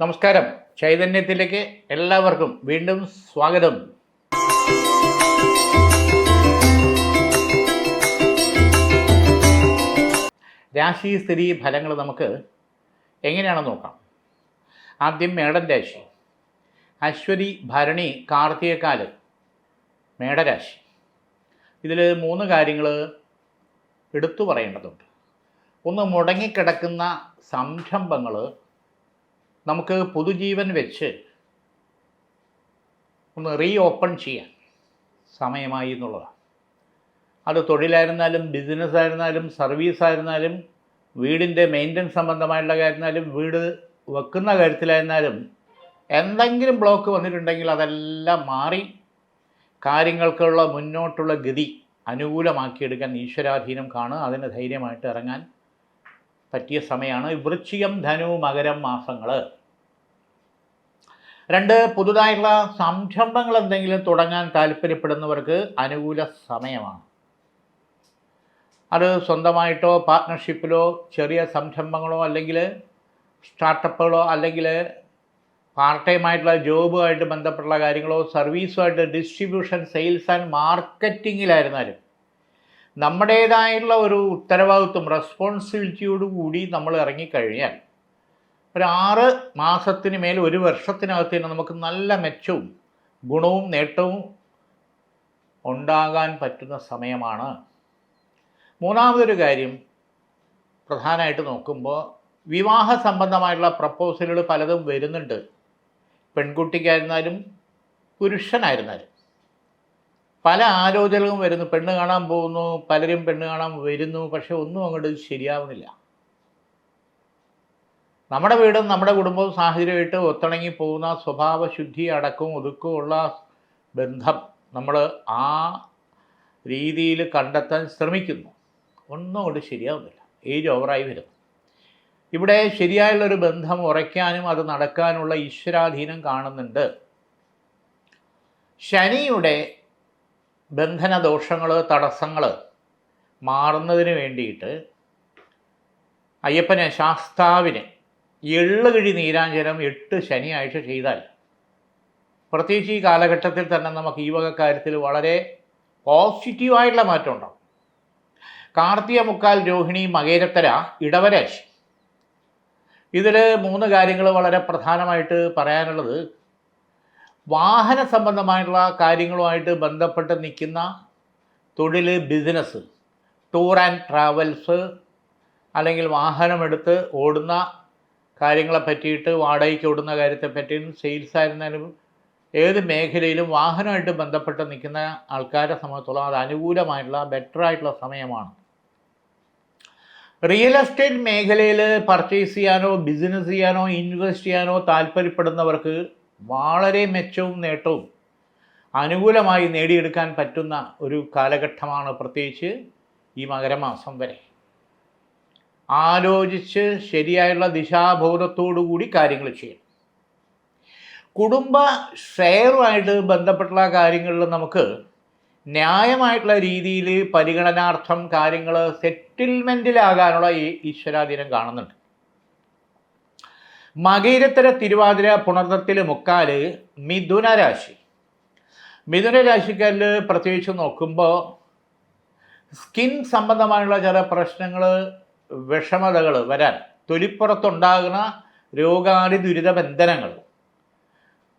നമസ്കാരം. ചൈതന്യത്തിലേക്ക് എല്ലാവർക്കും വീണ്ടും സ്വാഗതം. രാശി സ്ഥിതി ഫലങ്ങൾ നമുക്ക് എങ്ങനെയാണെന്ന് നോക്കാം. ആദ്യം മേടൻ രാശി. അശ്വതി ഭരണി കാർത്തികക്കാൽ മേടരാശി. ഇതിൽ മൂന്ന് കാര്യങ്ങൾ എടുത്തു പറയേണ്ടതുണ്ട്. ഒന്ന് മുടങ്ങിക്കിടക്കുന്ന സംരംഭങ്ങൾ നമുക്ക് പുതുജീവൻ വെച്ച് ഒന്ന് റീ ഓപ്പൺ ചെയ്യാൻ സമയമായി എന്നുള്ളതാണ്. അത് തൊഴിലായിരുന്നാലും ബിസിനസ് ആയിരുന്നാലും സർവീസ് ആയിരുന്നാലും വീടിന്റെ മെയിന്റനൻസ് സംബന്ധമായിട്ടുള്ള കാര്യമായിരുന്നാലും വീട് വെക്കുന്ന കാര്യത്തിലായിരുന്നാലും എന്തെങ്കിലും ബ്ലോക്ക് വന്നിട്ടുണ്ടെങ്കിൽ അതെല്ലാം മാറി കാര്യങ്ങൾക്കുള്ള മുന്നോട്ടുള്ള ഗതി അനുകൂലമാക്കിയെടുക്കാൻ ഈശ്വരാധീനം കാണുക അതിന് ധൈര്യമായിട്ട് ഇറങ്ങാൻ പറ്റിയ സമയമാണ്. വൃശ്ചികം ധനു മകരം മാസങ്ങൾ രണ്ട് പുതുതായിട്ടുള്ള സംരംഭങ്ങൾ എന്തെങ്കിലും തുടങ്ങാൻ താല്പര്യപ്പെടുന്നവർക്ക് അനുകൂല സമയമാണ്. അത് സ്വന്തമായിട്ടോ പാർട്ട്ണർഷിപ്പിലോ ചെറിയ സംരംഭങ്ങളോ അല്ലെങ്കിൽ സ്റ്റാർട്ടപ്പുകളോ അല്ലെങ്കിൽ പാർട്ട് ടൈം ആയിട്ടുള്ള ജോബുമായിട്ട് ബന്ധപ്പെട്ടുള്ള കാര്യങ്ങളോ സർവീസുമായിട്ട് ഡിസ്ട്രിബ്യൂഷൻ സെയിൽസ് ആൻഡ് മാർക്കറ്റിങ്ങിലായിരുന്നാലും നമ്മുടേതായിട്ടുള്ള ഒരു ഉത്തരവാദിത്വം റെസ്പോൺസിബിലിറ്റിയോട് കൂടി നമ്മൾ ഇറങ്ങിക്കഴിഞ്ഞാൽ ഒരു ആറ് മാസത്തിന് മേൽ ഒരു വർഷത്തിനകത്ത് തന്നെ നമുക്ക് നല്ല മെച്ചവും ഗുണവും നേട്ടവും ഉണ്ടാകാൻ പറ്റുന്ന സമയമാണ്. മൂന്നാമതൊരു കാര്യം പ്രധാനമായിട്ട് നോക്കുമ്പോൾ വിവാഹ സംബന്ധമായിട്ടുള്ള പ്രപ്പോസലുകൾ പലതും വരുന്നുണ്ട്. പെൺകുട്ടിക്കായിരുന്നാലും പുരുഷനായിരുന്നാലും. പല ആലോചനകളും വരുന്നു. പെണ്ണ് കാണാൻ പോകുന്നു പലരും പെണ്ണ് കാണാൻ വരുന്നു പക്ഷെ ഒന്നും അങ്ങോട്ട് ശരിയാവുന്നില്ല. നമ്മുടെ വീടും നമ്മുടെ കുടുംബവും സാഹചര്യമായിട്ട് ഒത്തിണങ്ങി പോകുന്ന സ്വഭാവശുദ്ധി അടക്കവും ഒതുക്കവും ഉള്ള ബന്ധം നമ്മൾ ആ രീതിയിൽ കണ്ടെത്താൻ ശ്രമിക്കുന്നു. ഒന്നും അങ്ങോട്ട് ശരിയാവുന്നില്ല. ഏജ് ഓവറായി വരുന്നു. ഇവിടെ ശരിയായുള്ളൊരു ബന്ധം ഉറയ്ക്കാനും അത് നടക്കാനുള്ള ഈശ്വരാധീനം കാണുന്നുണ്ട്. ശനിയുടെ ബന്ധനദോഷങ്ങൾ തടസ്സങ്ങൾ മാറുന്നതിന് വേണ്ടിയിട്ട് അയ്യപ്പനെ ശാസ്താവിന് എള്ളുകിഴി നീരാഞ്ജനം എട്ട് ശനിയാഴ്ച ചെയ്താൽ പ്രത്യേകിച്ച് ഈ കാലഘട്ടത്തിൽ തന്നെ നമുക്ക് ഈ വക കാര്യത്തിൽ വളരെ പോസിറ്റീവായിട്ടുള്ള മാറ്റം ഉണ്ടാവും. കാർത്തിക മുക്കാൽ രോഹിണി മകേരത്തര ഇടവരാശി. ഇതിൽ മൂന്ന് കാര്യങ്ങൾ വളരെ പ്രധാനമായിട്ട് പറയാനുള്ളത് വാഹന സംബന്ധമായിട്ടുള്ള കാര്യങ്ങളുമായിട്ട് ബന്ധപ്പെട്ട് നിൽക്കുന്ന തൊഴിൽ ബിസിനസ് ടൂർ ആൻഡ് ട്രാവൽസ് അല്ലെങ്കിൽ വാഹനമെടുത്ത് ഓടുന്ന കാര്യങ്ങളെ പറ്റിയിട്ട് വാടകയ്ക്ക് ഓടുന്ന കാര്യത്തെ പറ്റിയും സെയിൽസ് ആയിരുന്നാലും ഏത് മേഖലയിലും വാഹനമായിട്ട് ബന്ധപ്പെട്ട് നിൽക്കുന്ന ആൾക്കാരെ സംബന്ധിച്ചോളം അത് അനുകൂലമായിട്ടുള്ള ബെറ്റർ ആയിട്ടുള്ള സമയമാണ്. റിയൽ എസ്റ്റേറ്റ് മേഖലയിൽ പർച്ചേസ് ചെയ്യാനോ ബിസിനസ് ചെയ്യാനോ ഇൻവെസ്റ്റ് ചെയ്യാനോ താല്പര്യപ്പെടുന്നവർക്ക് വളരെ മെച്ചവും നേട്ടവും അനുകൂലമായി നേടിയെടുക്കാൻ പറ്റുന്ന ഒരു കാലഘട്ടമാണ് പ്രത്യേകിച്ച് ഈ മകരമാസം വരെ. ആലോചിച്ച് ശരിയായുള്ള ദിശാബോധത്തോടു കൂടി കാര്യങ്ങൾ ചെയ്യണം. കുടുംബ ഷെയറുമായിട്ട് ബന്ധപ്പെട്ടുള്ള കാര്യങ്ങളിൽ നമുക്ക് ന്യായമായിട്ടുള്ള രീതിയിൽ പരിഗണനാർത്ഥം കാര്യങ്ങൾ സെറ്റിൽമെന്റിലാകാനുള്ള ഈശ്വരാധീനം കാണുന്നുണ്ട്. മകയിരത്തര തിരുവാതിര പുണർത്തത്തിൽ മുക്കാൽ മിഥുന രാശി. മിഥുന രാശിക്കാരിൽ പ്രത്യേകിച്ച് നോക്കുമ്പോൾ സ്കിൻ സംബന്ധമായുള്ള ചില പ്രശ്നങ്ങൾ വിഷമതകൾ വരാൻ തൊലിപ്പുറത്തുണ്ടാകുന്ന രോഗാദി ദുരിത ബന്ധനങ്ങൾ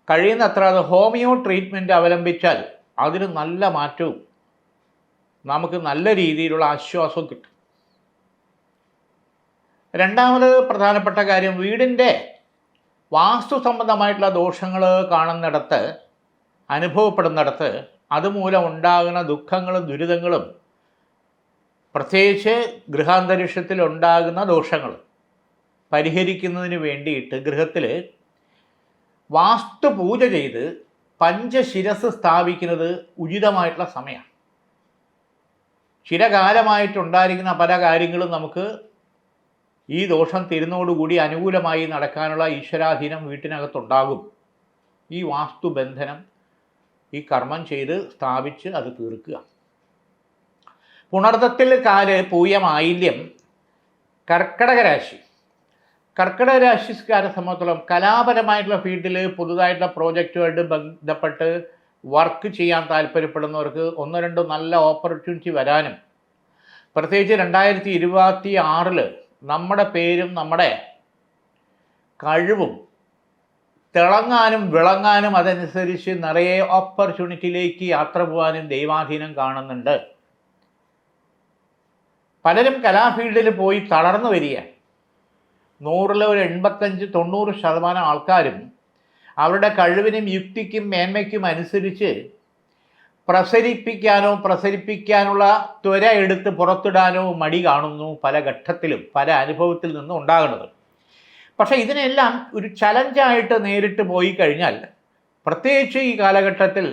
കഴിയുന്നത്ര അത് ഹോമിയോ ട്രീറ്റ്മെന്റ് അവലംബിച്ചാൽ അതിന് നല്ല മാറ്റവും നമുക്ക് നല്ല രീതിയിലുള്ള ആശ്വാസവും കിട്ടും. രണ്ടാമത് പ്രധാനപ്പെട്ട കാര്യം വീടിന്റെ വാസ്തു സംബന്ധമായിട്ടുള്ള ദോഷങ്ങൾ കാണുന്നിടത്ത് അനുഭവപ്പെടുന്നിടത്ത് അതുമൂലം ഉണ്ടാകുന്ന ദുഃഖങ്ങളും ദുരിതങ്ങളും പ്രത്യേകിച്ച് ഗൃഹാന്തരീക്ഷത്തിൽ ഉണ്ടാകുന്ന ദോഷങ്ങൾ പരിഹരിക്കുന്നതിന് വേണ്ടിയിട്ട് ഗൃഹത്തിൽ വാസ്തു പൂജ ചെയ്ത് പഞ്ചശിരസ് സ്ഥാപിക്കുന്നത് ഉചിതമായിട്ടുള്ള സമയമാണ്. ചിരകാലമായിട്ടുണ്ടായിരിക്കുന്ന പല കാര്യങ്ങളും നമുക്ക് ഈ ദോഷം തിരുന്നോടുകൂടി അനുകൂലമായി നടക്കാനുള്ള ഈശ്വരാധീനം വീട്ടിനകത്തുണ്ടാകും. ഈ വാസ്തുബന്ധനം ഈ കർമ്മം ചെയ്ത് സ്ഥാപിച്ച് അത് തീർക്കുക. പുണർത്തത്തിൽ കാൽ പൂയമായില്യം കർക്കടക രാശി. കർക്കിടക രാശിക്കാരെ സംബന്ധിച്ചോളം കലാപരമായിട്ടുള്ള ഫീൽഡിൽ പുതുതായിട്ടുള്ള പ്രോജക്റ്റുമായിട്ട് ബന്ധപ്പെട്ട് വർക്ക് ചെയ്യാൻ താല്പര്യപ്പെടുന്നവർക്ക് ഒന്നോ രണ്ടോ നല്ല ഓപ്പർച്യൂണിറ്റി വരാനും പ്രത്യേകിച്ച് രണ്ടായിരത്തി ഇരുപത്തി ആറിൽ നമ്മുടെ പേരും നമ്മുടെ കഴിവും തിളങ്ങാനും വിളങ്ങാനും അതനുസരിച്ച് നിറയെ ഓപ്പർച്യൂണിറ്റിയിലേക്ക് യാത്ര പോകാനും ദൈവാധീനം കാണുന്നുണ്ട്. പലരും കലാഫീൽഡിൽ പോയി തളർന്നു വരിക നൂറിൽ ഒരു എൺപത്തഞ്ച് തൊണ്ണൂറ് ശതമാനം ആൾക്കാരും അവരുടെ കഴിവിനും യുക്തിക്കും മേന്മയ്ക്കും അനുസരിച്ച് പ്രസരിപ്പിക്കാനോ പ്രസരിപ്പിക്കാനുള്ള ത്വര എടുത്ത് പുറത്തിടാനോ മടി കാണുന്നു പല ഘട്ടത്തിലും പല അനുഭവത്തിൽ നിന്നും ഉണ്ടാകുന്നത്. പക്ഷേ ഇതിനെല്ലാം ഒരു ചലഞ്ചായിട്ട് നേരിട്ട് പോയി കഴിഞ്ഞാൽ പ്രത്യേകിച്ച് ഈ കാലഘട്ടത്തിൽ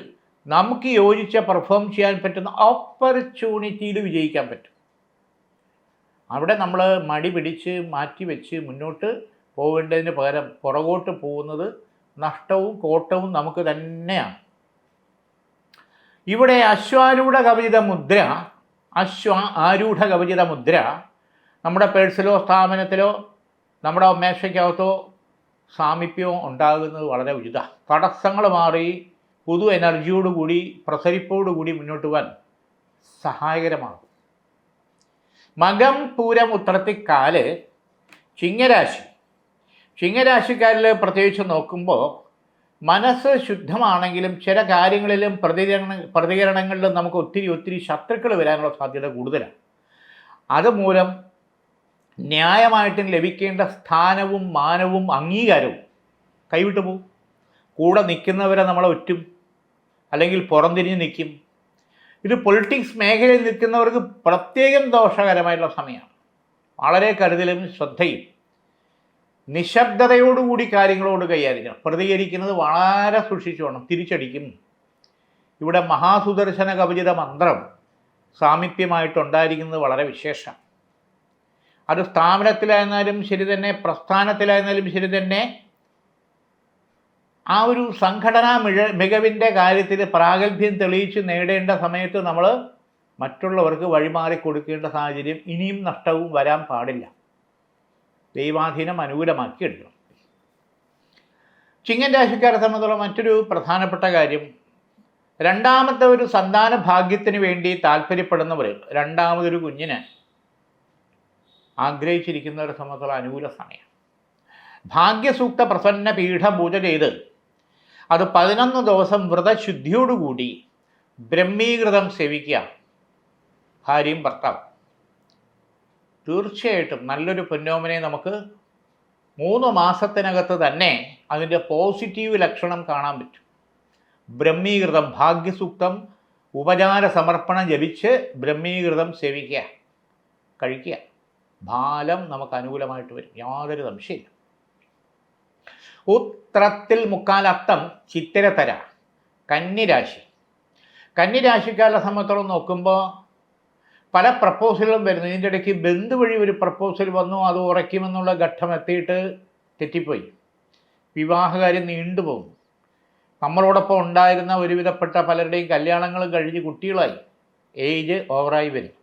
നമുക്ക് യോജിച്ച പെർഫോം ചെയ്യാൻ പറ്റുന്ന ഓപ്പർച്യൂണിറ്റിയിൽ വിജയിക്കാൻ പറ്റും. അവിടെ നമ്മൾ മടി പിടിച്ച് മാറ്റി വെച്ച് മുന്നോട്ട് പോകേണ്ടതിന് പകരം പുറകോട്ട് പോകുന്നത് നഷ്ടവും കോട്ടവും നമുക്ക് തന്നെയാണ്. ഇവിടെ അശ്വാരൂഢ കവചിത മുദ്ര അശ്വ ആരൂഢ കവചിത മുദ്ര നമ്മുടെ പേഴ്സിലോ സ്ഥാപനത്തിലോ നമ്മുടെ മേശയ്ക്കകത്തോ സാമീപ്യവും ഉണ്ടാകുന്നത് വളരെ ഉചിത. തടസ്സങ്ങൾ മാറി പുതു എനർജിയോടുകൂടി പ്രസരിപ്പോടുകൂടി മുന്നോട്ട് പോകാൻ സഹായകരമാകും. മകം പൂരം ഉത്രത്തിക്കാൽ ചിങ്ങരാശി. ചിങ്ങരാശിക്കാരിൽ പ്രത്യേകിച്ച് നോക്കുമ്പോൾ മനസ്സ് ശുദ്ധമാണെങ്കിലും ചില കാര്യങ്ങളിലും പ്രതികരണ പ്രതികരണങ്ങളിലും നമുക്ക് ഒത്തിരി ഒത്തിരി ശത്രുക്കൾ വരാനുള്ള സാധ്യത കൂടുതലാണ്. അതുമൂലം ന്യായമായിട്ടും ലഭിക്കേണ്ട സ്ഥാനവും മാനവും അംഗീകാരവും കൈവിട്ടു പോകും കൂടെ നിൽക്കുന്നവരെ നമ്മളെ ഒറ്റും അല്ലെങ്കിൽ പുറംതിരിഞ്ഞ് നിൽക്കും. ഇത് പൊളിറ്റിക്സ് മേഖലയിൽ നിൽക്കുന്നവർക്ക് പ്രത്യേകം ദോഷകരമായിട്ടുള്ള സമയമാണ്. വളരെ കരുതലും ശ്രദ്ധയും നിശബ്ദതയോടുകൂടി കാര്യങ്ങളോട് കൈകാര്യം പ്രതികരിക്കുന്നത് വളരെ സൂക്ഷിച്ചു വേണം തിരിച്ചടിക്കും. ഇവിടെ മഹാസുദർശന കവചിത മന്ത്രം സാമീപ്യമായിട്ടുണ്ടായിരിക്കുന്നത് വളരെ വിശേഷം. അത് സ്ഥാപനത്തിലായിരുന്നാലും ശരി തന്നെ പ്രസ്ഥാനത്തിലായിരുന്നാലും ശരി തന്നെ ആ ഒരു സംഘടനാ മിഴ മികവിന്റെ കാര്യത്തിൽ പ്രാഗൽഭ്യം തെളിയിച്ച് നേടേണ്ട സമയത്ത് നമ്മൾ മറ്റുള്ളവർക്ക് വഴിമാറി കൊടുക്കേണ്ട സാഹചര്യം ഇനിയും നഷ്ടവും വരാൻ പാടില്ല. ദൈവാധീനം അനുകൂലമാക്കി എടുക്കണം ചിങ്ങൻ രാശിക്കാരെ സംബന്ധിച്ചുള്ള മറ്റൊരു പ്രധാനപ്പെട്ട കാര്യം രണ്ടാമത്തെ ഒരു സന്താന ഭാഗ്യത്തിന് വേണ്ടി താല്പര്യപ്പെടുന്നവർ രണ്ടാമതൊരു കുഞ്ഞിന് ആഗ്രഹിച്ചിരിക്കുന്നവരെ സംബന്ധിച്ചുള്ള അനുകൂല സമയം. ഭാഗ്യസൂക്ത പ്രസന്ന പീഠ പൂജ ചെയ്ത് അത് പതിനൊന്ന് ദിവസം വ്രതശുദ്ധിയോടുകൂടി ബ്രഹ്മീകൃതം സേവിക്കുക. ഭാര്യയും ഭർത്താവും. തീർച്ചയായിട്ടും നല്ലൊരു പൊന്നോമനെ നമുക്ക് മൂന്ന് മാസത്തിനകത്ത് തന്നെ അതിന്റെ പോസിറ്റീവ് ലക്ഷണം കാണാൻ പറ്റും. ബ്രഹ്മീകൃതം ഭാഗ്യസൂക്തം ഉപചാര സമർപ്പണം ജപിച്ച് ബ്രഹ്മീകൃതം സേവിക്കുക കഴിക്കുക. ഫലം നമുക്ക് അനുകൂലമായിട്ട് വരും യാതൊരു സംശയമില്ല. ഉത്രത്തിൽ മുക്കാലത്തം ചിത്തിരത്തര കന്നിരാശി. കന്നിരാശിക്കാരുടെ സംബന്ധിച്ചോളം നോക്കുമ്പോൾ പല പ്രപ്പോസലുകളും വരുന്നു ഇതിന്റെ ഇടയ്ക്ക് ബന്ധു വഴി ഒരു പ്രപ്പോസൽ വന്നു അത് ഉറയ്ക്കുമെന്നുള്ള ഘട്ടം എത്തിയിട്ട് തെറ്റിപ്പോയി. വിവാഹകാര്യം നീണ്ടുപോകും നമ്മളോടൊപ്പം ഉണ്ടായിരുന്ന ഒരുവിധപ്പെട്ട പലരുടെയും കല്യാണങ്ങളും കഴിഞ്ഞ് കുട്ടികളായി. ഏജ് ഓവറായി വരും.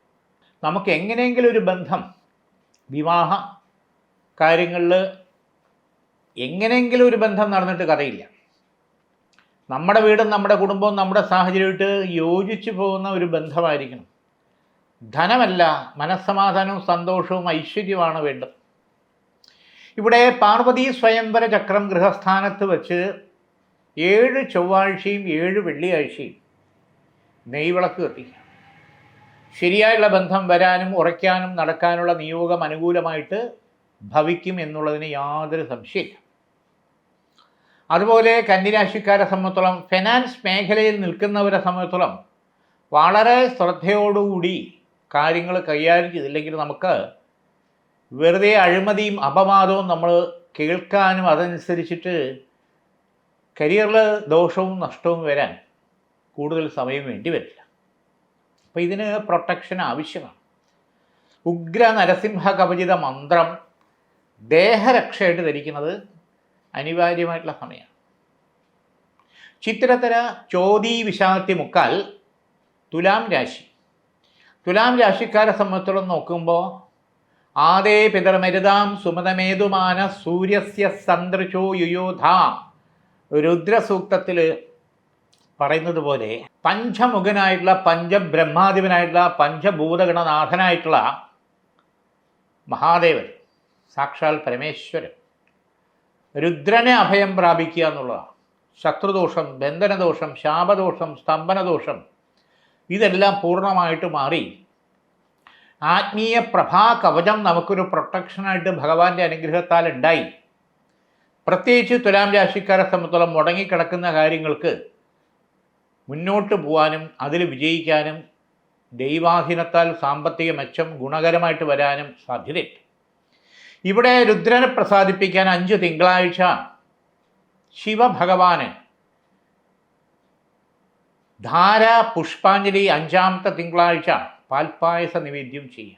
നമുക്ക് എങ്ങനെയെങ്കിലും ഒരു ബന്ധം വിവാഹ കാര്യങ്ങളിൽ എങ്ങനെയെങ്കിലും ഒരു ബന്ധം നടന്നിട്ട് കഥയില്ല. നമ്മുടെ വീടും നമ്മുടെ കുടുംബവും നമ്മുടെ സാഹചര്യമായിട്ട് യോജിച്ചു പോകുന്ന ഒരു ബന്ധമായിരിക്കണം. ധനമല്ല മനസ്സമാധാനവും സന്തോഷവും ഐശ്വര്യമാണ് വേണ്ടത്. ഇവിടെ പാർവതി സ്വയംവര ചക്രം ഗൃഹസ്ഥാനത്ത് വച്ച് ഏഴ് ചൊവ്വാഴ്ചയും ഏഴ് വെള്ളിയാഴ്ചയും നെയ്വിളക്ക് കത്തിക്കുക ശരിയായുള്ള ബന്ധം വരാനും ഉറയ്ക്കാനും നടക്കാനുള്ള നിയോഗം അനുകൂലമായിട്ട് ഭവിക്കും എന്നുള്ളതിന് യാതൊരു സംശയമില്ല. അതുപോലെ കന്നിരാശിക്കാരെ സംബന്ധിച്ചോളം ഫിനാൻസ് മേഖലയിൽ നിൽക്കുന്നവരെ സംബന്ധിച്ചോളം വളരെ ശ്രദ്ധയോടുകൂടി കാര്യങ്ങൾ കൈകാര്യം ചെയ്തില്ലെങ്കിൽ നമുക്ക് വെറുതെ അഴിമതിയും അപവാദവും നമ്മൾ കേൾക്കാനും അതനുസരിച്ചിട്ട് കരിയറിൽ ദോഷവും നഷ്ടവും വരാൻ കൂടുതൽ സമയം വേണ്ടി വരില്ല. അപ്പോൾ ഇതിന് പ്രൊട്ടക്ഷൻ ആവശ്യമാണ്. ഉഗ്ര നരസിംഹ കവചിത മന്ത്രം ദേഹരക്ഷയായിട്ട് ധരിക്കുന്നത് അനിവാര്യമായിട്ടുള്ള സമയമാണ്. ചിത്രത്തര ചോദീ വിശാത്തി മുക്കാൽ തുലാം രാശി. തുലാം രാശിക്കാരെ സംബന്ധിച്ചിടത്തോളം നോക്കുമ്പോൾ ആദേ പിതർമരുതാം സുമതമേതുമാന സൂര്യസ്യ സന്ദൃശോ യുയോധ രുദ്രസൂക്തത്തിൽ പറയുന്നത് പോലെ പഞ്ചമുഖനായിട്ടുള്ള പഞ്ചബ്രഹ്മാധിപനായിട്ടുള്ള പഞ്ചഭൂതഗണനാഥനായിട്ടുള്ള മഹാദേവൻ സാക്ഷാൽ പരമേശ്വരൻ രുദ്രനെ അഭയം പ്രാപിക്കുക എന്നുള്ളതാണ്. ശത്രുദോഷം ബന്ധനദോഷം ശാപദോഷം സ്തംഭനദോഷം ഇതെല്ലാം പൂർണമായിട്ട് മാറി. ആത്മീയ പ്രഭാ കവചം നമുക്കൊരു പ്രൊട്ടക്ഷനായിട്ട് ഭഗവാന്റെ അനുഗ്രഹത്താൽ ഉണ്ടായി. പ്രത്യേകിച്ച് തുലാം രാശിക്കാരെ സംബന്ധിച്ചോളം മുടങ്ങിക്കിടക്കുന്ന കാര്യങ്ങൾക്ക് മുന്നോട്ട് പോകാനും അതിൽ വിജയിക്കാനും ദൈവാധീനത്താൽ സാമ്പത്തിക മെച്ചം ഗുണകരമായിട്ട് വരാനും സാധ്യതയുണ്ട്. ഇവിടെ രുദ്രനെ പ്രസാദിപ്പിക്കാൻ അഞ്ച് തിങ്കളാഴ്ച ശിവഭഗവാന് ധാര പുഷ്പാഞ്ജലി അഞ്ചാമത്തെ തിങ്കളാഴ്ച പാൽപ്പായസ നിവേദ്യം ചെയ്യുക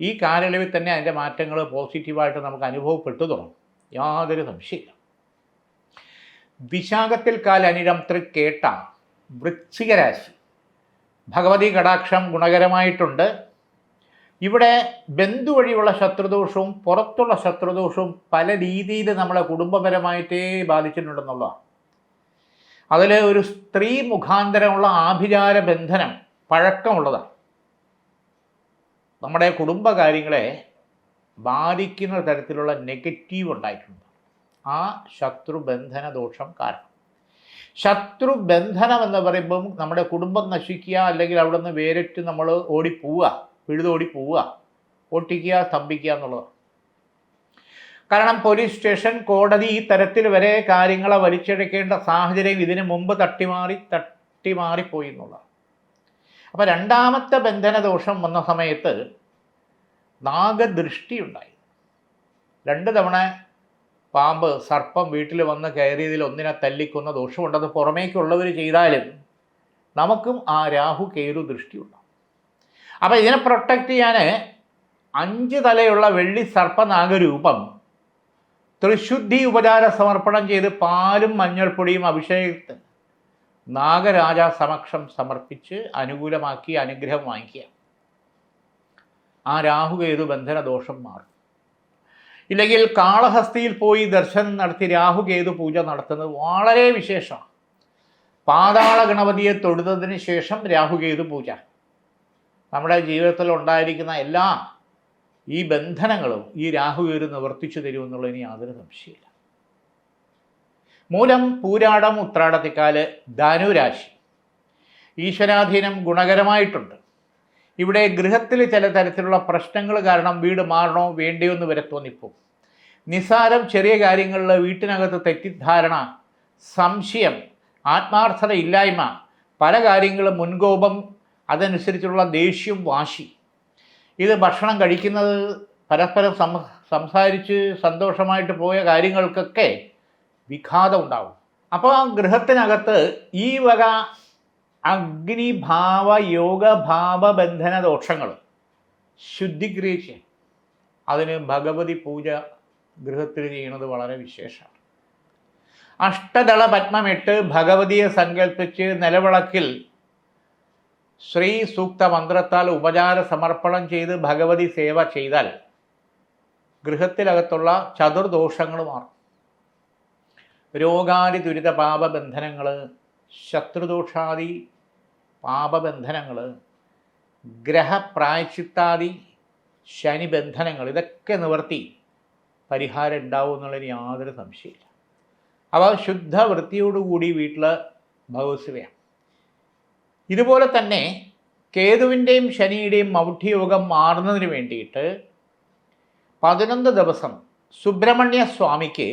ഈ കാലയളവിൽ തന്നെ അതിന്റെ മാറ്റങ്ങൾ പോസിറ്റീവായിട്ട് നമുക്ക് അനുഭവപ്പെട്ടു തുടങ്ങും. യാതൊരു സംശയമില്ല വിശാഖത്തിൽ കാലനിരം തൃക്കേട്ട വൃശ്ചികരാശി ഭഗവതി കടാക്ഷം ഗുണകരമായിട്ടുണ്ട്. ഇവിടെ ബന്ധു വഴിയുള്ള ശത്രുദോഷവും പുറത്തുള്ള ശത്രുദോഷവും പല രീതിയിൽ നമ്മളെ കുടുംബപരമായിട്ടേ ബാധിച്ചിട്ടുണ്ടെന്നുള്ളതാണ്. അതിൽ ഒരു സ്ത്രീ മുഖാന്തരമുള്ള ആഭിചാര ബന്ധനം പഴക്കമുള്ളതാണ്. നമ്മുടെ കുടുംബകാര്യങ്ങളെ ബാധിക്കുന്ന തരത്തിലുള്ള നെഗറ്റീവ് ഉണ്ടായിട്ടുണ്ട്. ആ ശത്രുബന്ധന ദോഷം കാരണം. ശത്രുബന്ധനം എന്ന് പറയുമ്പം നമ്മുടെ കുടുംബം നശിക്കുക അല്ലെങ്കിൽ അവിടെ നിന്ന് വേറിട്ട് നമ്മൾ ഓടിപ്പോവുക പിഴുതോടി പോവുക ഒട്ടിക്കുക സ്തംഭിക്കുക എന്നുള്ളത് കാരണം പോലീസ് സ്റ്റേഷൻ കോടതി ഈ തരത്തിൽ വരെ കാര്യങ്ങളെ വലിച്ചെടുക്കേണ്ട സാഹചര്യം ഇതിനു മുമ്പ് തട്ടിമാറി തട്ടിമാറിപ്പോയി എന്നുള്ളതാണ് അപ്പോൾ രണ്ടാമത്തെ ബന്ധനദോഷം വന്ന സമയത്ത് നാഗദൃഷ്ടി ഉണ്ടായി രണ്ട് തവണ പാമ്പ് സർപ്പം വീട്ടിൽ വന്ന് കയറിയതിൽ ഒന്നിനെ തല്ലിക്കുന്ന ദോഷമുണ്ടത് പുറമേക്കുള്ളവർ ചെയ്താലും നമുക്കും ആ രാഹു കേരു ദൃഷ്ടി ഉണ്ടാവും അപ്പോൾ ഇതിനെ പ്രൊട്ടക്റ്റ് ചെയ്യാൻ അഞ്ച് തലയുള്ള വെള്ളി സർപ്പനാഗരൂപം ത്രിശുദ്ധി ഉപചാര സമർപ്പണം ചെയ്ത് പാലും മഞ്ഞൾപ്പൊടിയും അഭിഷേകത്തിന് നാഗരാജ സമക്ഷം സമർപ്പിച്ച് അനുകൂലമാക്കി അനുഗ്രഹം വാങ്ങിക്കുക. ആ രാഹുകേതു ബന്ധനദോഷം മാറും. ഇല്ലെങ്കിൽ കാളഹസ്തിയിൽ പോയി ദർശനം നടത്തി രാഹുകേതു പൂജ നടത്തുന്നത് വളരെ വിശേഷമാണ്. പാതാള ഗണപതിയെ തൊഴുതതിന് ശേഷം രാഹുകേതു പൂജ. നമ്മുടെ ജീവിതത്തിൽ ഉണ്ടായിരിക്കുന്ന എല്ലാ ഈ ബന്ധനങ്ങളും ഈ രാഹുകേതു നിവർത്തിച്ചു തരുമെന്നുള്ളതിന് യാതൊരു സംശയമില്ല മൂലം പൂരാടം ഉത്രാടത്തിക്കാൽ ധനുരാശി ഈശ്വരാധീനം ഗുണകരമായിട്ടുണ്ട്. ഇവിടെ ഗൃഹത്തിൽ ചില തരത്തിലുള്ള പ്രശ്നങ്ങൾ കാരണം വീട് മാറണോ വേണ്ടയോ എന്ന് വരെ തോന്നിപ്പോകും. നിസ്സാരം ചെറിയ കാര്യങ്ങളിൽ വീട്ടിനകത്ത് തെറ്റിദ്ധാരണ സംശയം ആത്മാർത്ഥത ഇല്ലായ്മ പല കാര്യങ്ങളും മുൻകോപം അതനുസരിച്ചുള്ള ദേഷ്യം വാശി ഇത് ഭക്ഷണം കഴിക്കുന്നത് പരസ്പരം സം സംസാരിച്ച് സന്തോഷമായിട്ട് പോയ കാര്യങ്ങൾക്കൊക്കെ വിഘാതം ഉണ്ടാവും അപ്പോൾ ആ ഗൃഹത്തിനകത്ത് ഈ വക അഗ്നിഭാവ യോഗഭാവ ബന്ധന ദോഷങ്ങൾ ശുദ്ധിക്രിയിച്ച് അതിന് ഭഗവതി പൂജ ഗൃഹത്തിൽ ചെയ്യുന്നത് വളരെ വിശേഷമാണ്. അഷ്ടദള പത്മമിട്ട് ഭഗവതിയെ സങ്കല്പിച്ച് നിലവിളക്കിൽ ശ്രീ സൂക്ത മന്ത്രത്താൽ ഉപചാര സമർപ്പണം ചെയ്ത് ഭഗവതി സേവ ചെയ്താൽ ഗൃഹത്തിലകത്തുള്ള ചതുർദോഷങ്ങൾ മാറും രോഗാദി ദുരിത പാപബന്ധനങ്ങൾ ശത്രുദോഷാദി പാപബന്ധനങ്ങൾ ഗ്രഹപ്രായച്ചിത്താദി ശനിബന്ധനങ്ങൾ ഇതൊക്കെ നിവർത്തി പരിഹാരം ഉണ്ടാവും എന്നുള്ളതിന് യാതൊരു സംശയമില്ല. അപ്പോൾ ശുദ്ധ വൃത്തിയോടുകൂടി വീട്ടിൽ ഭഗവത്സവയാണ് ഇതുപോലെ തന്നെ കേതുവിന്റെയും ശനിയുടെയും മൗഢ്യയോഗം മാറുന്നതിന് വേണ്ടിയിട്ട് പതിനൊന്ന് ദിവസം സുബ്രഹ്മണ്യ സ്വാമിക്ക്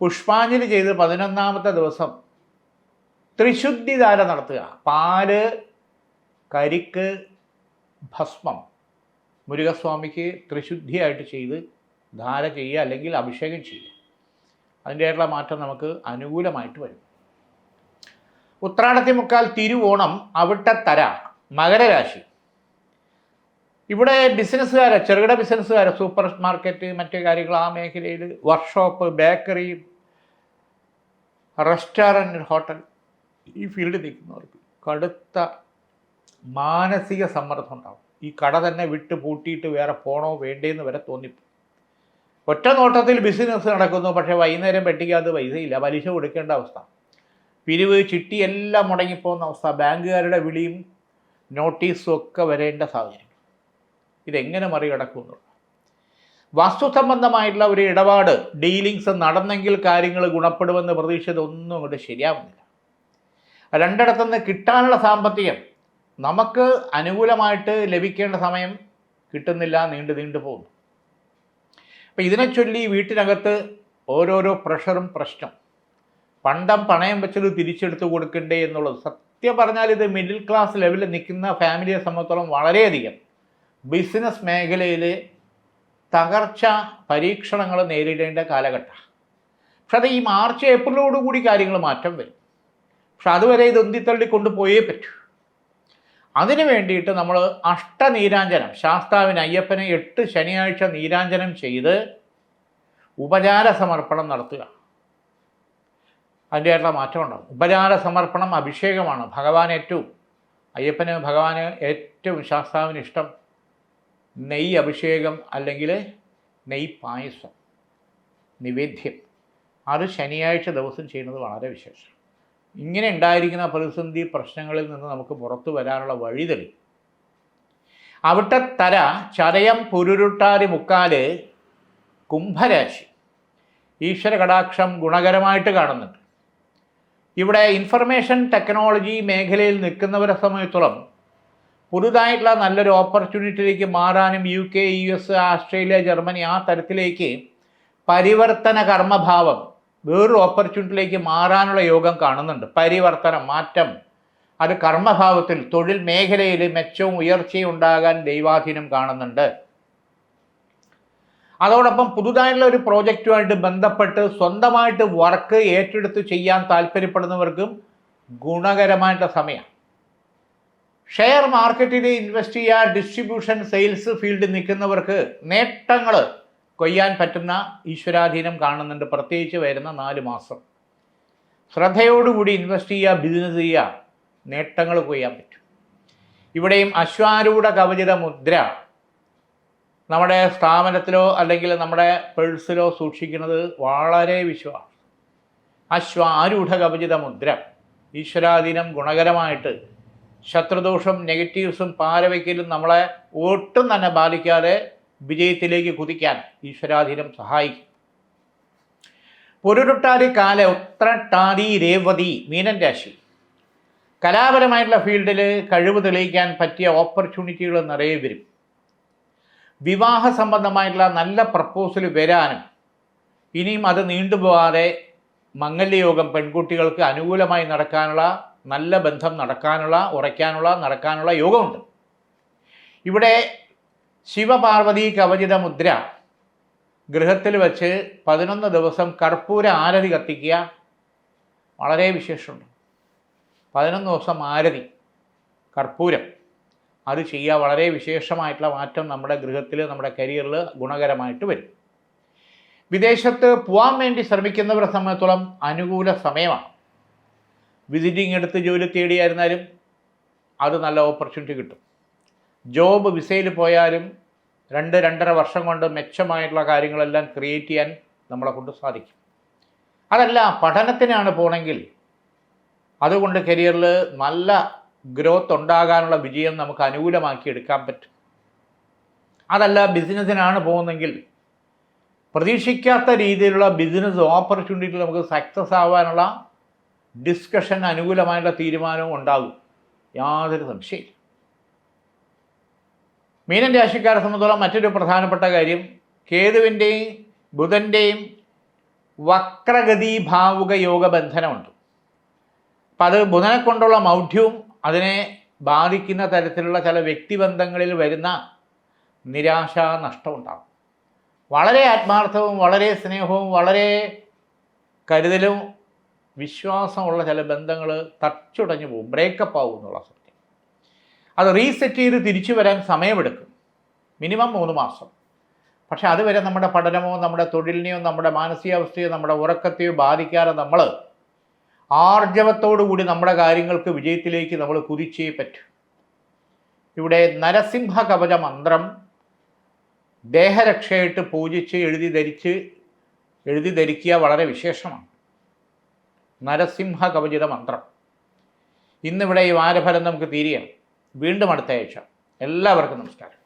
പുഷ്പാഞ്ജലി ചെയ്ത് പതിനൊന്നാമത്തെ ദിവസം ത്രിശുദ്ധിധാര നടത്തുക. പാൽ കരിക്ക് ഭസ്മം. മുരുകസ്വാമിക്ക് ത്രിശുദ്ധിയായിട്ട് ചെയ്ത് ധാര ചെയ്യുക അല്ലെങ്കിൽ അഭിഷേകം ചെയ്യുക. അതിന്റെതായിട്ടുള്ള മാറ്റം നമുക്ക് അനുകൂലമായിട്ട് വരും. ഉത്രാടത്തി മുക്കാൽ തിരുവോണം അവിട്ടത്തര മകരരാശി. ഇവിടെ ബിസിനസ്സുകാർ ചെറുകിട ബിസിനസ്സുകാർ സൂപ്പർ മാർക്കറ്റ് മറ്റു കാര്യങ്ങൾ ആ മേഖലയിൽ വർക്ക്ഷോപ്പ് ബേക്കറി റെസ്റ്റോറന്റ് ഹോട്ടൽ ഈ ഫീൽഡിൽ നിൽക്കുന്നവർക്ക് കടുത്ത മാനസിക സമ്മർദ്ദം ഉണ്ടാവും. ഈ കട തന്നെ വിട്ട് പൂട്ടിയിട്ട് വേറെ പോണോ വേണ്ടേന്ന് വരെ തോന്നിപ്പോ ഒറ്റ നോട്ടത്തിൽ ബിസിനസ് നടക്കുന്നു പക്ഷേ വൈകുന്നേരം പെട്ടിക്കകത്ത് പൈസയില്ല. പലിശ കൊടുക്കേണ്ട അവസ്ഥ. പിരിവ് ചിട്ടി എല്ലാം മുടങ്ങിപ്പോകുന്ന അവസ്ഥ ബാങ്കുകാരുടെ വിളിയും നോട്ടീസും ഒക്കെ വരേണ്ട സാഹചര്യം. ഇതെങ്ങനെ മറികടക്കുമെന്നുള്ളത് വാസ്തു സംബന്ധമായിട്ടുള്ള ഒരു ഇടപാട് ഡീലിങ്സ് നടന്നെങ്കിൽ കാര്യങ്ങൾ ഗുണപ്പെടുമെന്ന് പ്രതീക്ഷിച്ചത് ഒന്നും ഇവിടെ ശരിയാവുന്നില്ല. രണ്ടിടത്തുനിന്ന് കിട്ടാനുള്ള സാമ്പത്തികം നമുക്ക് അനുകൂലമായിട്ട് ലഭിക്കേണ്ട സമയം കിട്ടുന്നില്ല നീണ്ടു നീണ്ടു പോകുന്നു. അപ്പം ഇതിനെ ചൊല്ലി വീട്ടിനകത്ത് ഓരോരോ പ്രഷറും പ്രശ്നം. പണ്ടം പണയം വെച്ചത് തിരിച്ചെടുത്ത് കൊടുക്കണ്ടേ എന്നുള്ളത്. സത്യം പറഞ്ഞാൽ ഇത് മിഡിൽ ക്ലാസ് ലെവലിൽ നിൽക്കുന്ന ഫാമിലിയെ സംബന്ധിച്ചോളം വളരെയധികം. ബിസിനസ് മേഖലയിൽ തകർച്ച പരീക്ഷണങ്ങൾ നേരിടേണ്ട കാലഘട്ടം. പക്ഷെ അത് ഈ മാർച്ച് ഏപ്രിലോടുകൂടി കാര്യങ്ങൾ മാറ്റം വരും. പക്ഷെ അതുവരെ ഇത് ഉന്തിത്തള്ളി കൊണ്ടുപോയേ പറ്റൂ. അതിനു വേണ്ടിയിട്ട് നമ്മൾ അഷ്ടനീരാഞ്ജനം ശാസ്താവിന് അയ്യപ്പനെ എട്ട് ശനിയാഴ്ച നീരാഞ്ജനം ചെയ്ത് ഉപചാര സമർപ്പണം നടത്തുക. അതിന്റെതായിട്ടുള്ള മാറ്റം ഉണ്ടാകും ഉപചാര സമർപ്പണം അഭിഷേകമാണ്. ഭഗവാൻ ഏറ്റവും അയ്യപ്പന് ഭഗവാന് ഏറ്റവും ശാസ്താവിന് ഇഷ്ടം നെയ് അഭിഷേകം അല്ലെങ്കിൽ നെയ് പായസം നിവേദ്യം. അത് ശനിയാഴ്ച ദിവസം ചെയ്യുന്നത് വളരെ വിശേഷം. ഇങ്ങനെ ഉണ്ടായിരിക്കുന്ന പ്രതിസന്ധി പ്രശ്നങ്ങളിൽ നിന്ന് നമുക്ക് പുറത്തു വരാനുള്ള വഴി തെളിയും അവിട്ട തര ചതയം പുരുരുട്ടാരി മുക്കാൽ കുംഭരാശി. ഈശ്വര കടാക്ഷം ഗുണകരമായിട്ട് കാണുന്നുണ്ട്. ഇവിടെ ഇൻഫർമേഷൻ ടെക്നോളജി മേഖലയിൽ നിൽക്കുന്നവരെ സംബന്ധിച്ചോളം പുതുതായിട്ടുള്ള നല്ലൊരു ഓപ്പർച്യൂണിറ്റിയിലേക്ക് മാറാനും U K U S Australia Germany ആ തരത്തിലേക്ക് പരിവർത്തന കർമ്മഭാവം വേറൊരു ഓപ്പർച്യൂണിറ്റിയിലേക്ക് മാറാനുള്ള യോഗം കാണുന്നുണ്ട്. പരിവർത്തനം മാറ്റം അത് കർമ്മഭാവത്തിൽ തൊഴിൽ മേഖലയിൽ മെച്ചവും ഉയർച്ചയും ഉണ്ടാകാൻ ദൈവാധീനം കാണുന്നുണ്ട്. അതോടൊപ്പം പുതുതായിട്ടുള്ള ഒരു പ്രോജക്റ്റുമായിട്ട് ബന്ധപ്പെട്ട് സ്വന്തമായിട്ട് വർക്ക് ഏറ്റെടുത്ത് ചെയ്യാൻ താല്പര്യപ്പെടുന്നവർക്കും ഗുണകരമായിട്ടുള്ള സമയം. ഷെയർ മാർക്കറ്റിൽ ഇൻവെസ്റ്റ് ചെയ്യുക ഡിസ്ട്രിബ്യൂഷൻ സെയിൽസ് ഫീൽഡ് നിൽക്കുന്നവർക്ക് നേട്ടങ്ങൾ കൊയ്യാൻ പറ്റുന്ന ഈശ്വരാധീനം കാണുന്നുണ്ട്. പ്രത്യേകിച്ച് വരുന്ന നാല് മാസം. ശ്രദ്ധയോടുകൂടി ഇൻവെസ്റ്റ് ചെയ്യുക ബിസിനസ് ചെയ്യുക നേട്ടങ്ങൾ കൊയ്യാൻ പറ്റും. ഇവിടെയും അശ്വാരൂഢ കവചിത മുദ്ര നമ്മുടെ സ്ഥാപനത്തിലോ അല്ലെങ്കിൽ നമ്മുടെ പേഴ്സിലോ സൂക്ഷിക്കുന്നത് വളരെ വിശ്വാസം. അശ്വാരൂഢ കവചിത മുദ്ര ഈശ്വരാധീനം ഗുണകരമായിട്ട് ശത്രുദോഷം നെഗറ്റീവ്സും പാരവയ്ക്കലും നമ്മളെ ഒട്ടും തന്നെ ബാധിക്കാതെ വിജയത്തിലേക്ക് കുതിക്കാൻ ഈശ്വരാധീനം സഹായിക്കും. പൊരുരുട്ടാതി കാല ഉത്രട്ടാതി രേവതി മീനൻ രാശി. കലാപരമായിട്ടുള്ള ഫീൽഡിൽ കഴിവ് തെളിയിക്കാൻ പറ്റിയ ഓപ്പർച്യൂണിറ്റികൾ നിറയെ വരും. വിവാഹ സംബന്ധമായിട്ടുള്ള നല്ല പ്രപ്പോസൽ വരാനും ഇനിയും അത് നീണ്ടുപോകാതെ മംഗല്യയോഗം പെൺകുട്ടികൾക്ക് അനുകൂലമായി നടക്കാനുള്ള നല്ല ബന്ധം നടക്കാനുള്ള ഉറയ്ക്കാനുള്ള നടക്കാനുള്ള യോഗമുണ്ട്. ഇവിടെ ശിവപാർവതി കവചിത മുദ്ര ഗൃഹത്തിൽ വച്ച് പതിനൊന്ന് ദിവസം കർപ്പൂര ആരതി കത്തിക്കുക. വളരെ വിശേഷമുണ്ട്. പതിനൊന്ന് ദിവസം ആരതി കർപ്പൂരം. അത് ചെയ്യുക വളരെ വിശേഷമായിട്ടുള്ള മാറ്റം നമ്മുടെ ഗൃഹത്തിൽ നമ്മുടെ കരിയറിൽ ഗുണകരമായിട്ട് വരും. വിദേശത്ത് പോകാൻ വേണ്ടി ശ്രമിക്കുന്നവരെ സംബന്ധിച്ചോളം അനുകൂല സമയമാണ്. വിസിറ്റിംഗ് എടുത്ത് ജോലി തേടിയായിരുന്നാലും അത് നല്ല ഓപ്പർച്യൂണിറ്റി കിട്ടും. ജോബ് വിസയിൽ പോയാലും രണ്ട് രണ്ടര വർഷം കൊണ്ട് മെച്ചമായിട്ടുള്ള കാര്യങ്ങളെല്ലാം ക്രിയേറ്റ് ചെയ്യാൻ നമ്മളെ കൊണ്ട് സാധിക്കും. അതല്ല പഠനത്തിനാണ് പോണെങ്കിൽ അതുകൊണ്ട് കരിയറിൽ നല്ല ഗ്രോത്ത് ഉണ്ടാകാനുള്ള വിജയം നമുക്ക് അനുകൂലമാക്കി എടുക്കാൻ പറ്റും. അതല്ല ബിസിനസ്സിനാണ് പോകുന്നതെങ്കിൽ പ്രതീക്ഷിക്കാത്ത രീതിയിലുള്ള ബിസിനസ് ഓപ്പർച്യൂണിറ്റികൾ നമുക്ക് സക്സസ് ആവാനുള്ള ഡിസ്കഷൻ അനുകൂലമായുള്ള തീരുമാനവും ഉണ്ടാകും. യാതൊരു സംശയമില്ല മീനൻ രാശിക്കാരെ സംബന്ധിച്ചോളം മറ്റൊരു പ്രധാനപ്പെട്ട കാര്യം കേതുവിന്റെയും ബുധന്റെയും വക്രഗതി ഭാവുക യോഗ ബന്ധനമുണ്ട് അപ്പം അത് ബുധനെ കൊണ്ടുള്ള മൗഢ്യവും അതിനെ ബാധിക്കുന്ന തരത്തിലുള്ള ചില വ്യക്തിബന്ധങ്ങളിൽ വരുന്ന നിരാശ നഷ്ടമുണ്ടാകും. വളരെ ആത്മാർത്ഥവും വളരെ സ്നേഹവും വളരെ കരുതലും വിശ്വാസമുള്ള ചില ബന്ധങ്ങൾ തച്ചുടഞ്ഞു പോകും ബ്രേക്കപ്പ് ആവും എന്നുള്ള സത്യം. അത് റീസെറ്റ് ചെയ്ത് തിരിച്ചു വരാൻ സമയമെടുക്കും. മിനിമം മൂന്ന് മാസം. പക്ഷെ അതുവരെ നമ്മുടെ പഠനമോ നമ്മുടെ തൊഴിലിനെയോ നമ്മുടെ മാനസികാവസ്ഥയോ നമ്മുടെ ഉറക്കത്തെയോ ബാധിക്കാതെ നമ്മൾ ആർജവത്തോടു കൂടി നമ്മുടെ കാര്യങ്ങൾക്ക് വിജയത്തിലേക്ക് നമ്മൾ കുതിച്ചേ പറ്റൂ. ഇവിടെ നരസിംഹ കവച മന്ത്രം ദേഹരക്ഷയായിട്ട് പൂജിച്ച് എഴുതി ധരിച്ച് എഴുതി ധരിക്കുക വളരെ വിശേഷമാണ്. നരസിംഹ കവചിത മന്ത്രം. ഇന്നിവിടെ ഈ വാരഫലം നമുക്ക് തീരുകയാണ്. വീണ്ടും അടുത്ത ആഴ്ച. എല്ലാവർക്കും നമസ്കാരം.